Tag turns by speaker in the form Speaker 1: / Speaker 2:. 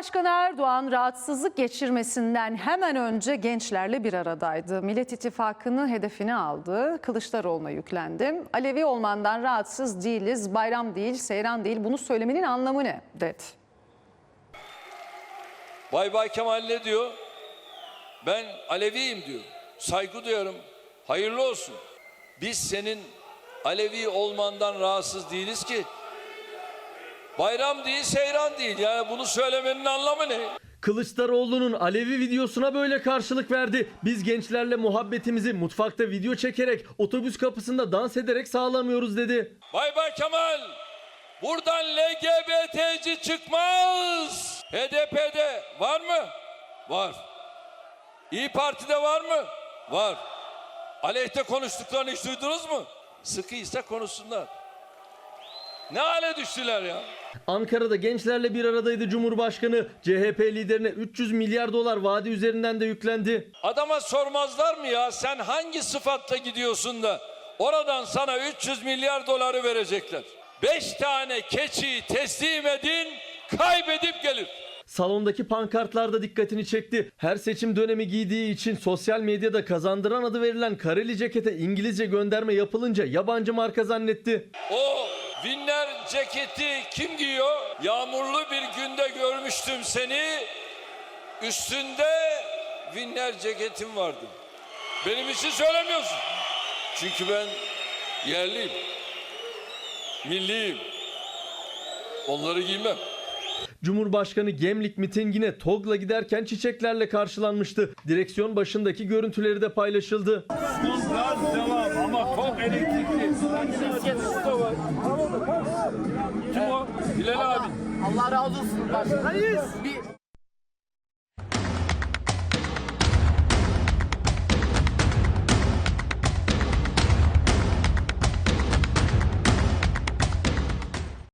Speaker 1: Cumhurbaşkanı Erdoğan rahatsızlık geçirmesinden hemen önce gençlerle bir aradaydı. Millet İttifakı'nı hedefine aldı. Kılıçdaroğlu'na yüklendi. Alevi olmandan rahatsız değiliz, bayram değil, seyran değil. Bunu söylemenin anlamı ne? dedi.
Speaker 2: Bay Bay Kemal ne diyor? Ben Aleviyim diyor. Saygı duyarım. Hayırlı olsun. Biz senin Alevi olmandan rahatsız değiliz ki. Bayram değil, seyran değil. Yani bunu söylemenin anlamı ne?
Speaker 3: Kılıçdaroğlu'nun Alevi videosuna böyle karşılık verdi. Biz gençlerle muhabbetimizi mutfakta video çekerek, otobüs kapısında dans ederek sağlamıyoruz dedi.
Speaker 2: Bay Bay Kemal, buradan LGBT'ci çıkmaz. HDP'de var mı? Var. İyi Parti'de var mı? Var. Aleyhte konuştuklarını hiç duydunuz mu? Sıkıysa konuşsunlar. Ne hale düştüler ya?
Speaker 3: Ankara'da gençlerle bir aradaydı Cumhurbaşkanı. CHP liderine 300 milyar dolar vade üzerinden de yüklendi.
Speaker 2: Adama sormazlar mı ya sen hangi sıfatla gidiyorsun da oradan sana 300 milyar doları verecekler. 5 tane keçiyi teslim edin kaybedip gelir.
Speaker 3: Salondaki pankartlarda dikkatini çekti. Her seçim dönemi giydiği için sosyal medyada kazandıran adı verilen kareli cekete İngilizce gönderme yapılınca yabancı marka zannetti.
Speaker 2: O Winner ceketi kim giyiyor? Yağmurlu bir günde görmüştüm seni. Üstünde Winner ceketim vardı. Benim için söylemiyorsun. Çünkü ben yerliyim. Milliyim. Onları giymem.
Speaker 3: Cumhurbaşkanı Gemlik mitingine TOG'la giderken çiçeklerle karşılanmıştı. Direksiyon başındaki görüntüleri de paylaşıldı.
Speaker 2: Gaz devam ama çok elektrikli. Kim o? Bilal abi.
Speaker 4: Allah razı olsun. Başkanım. Bir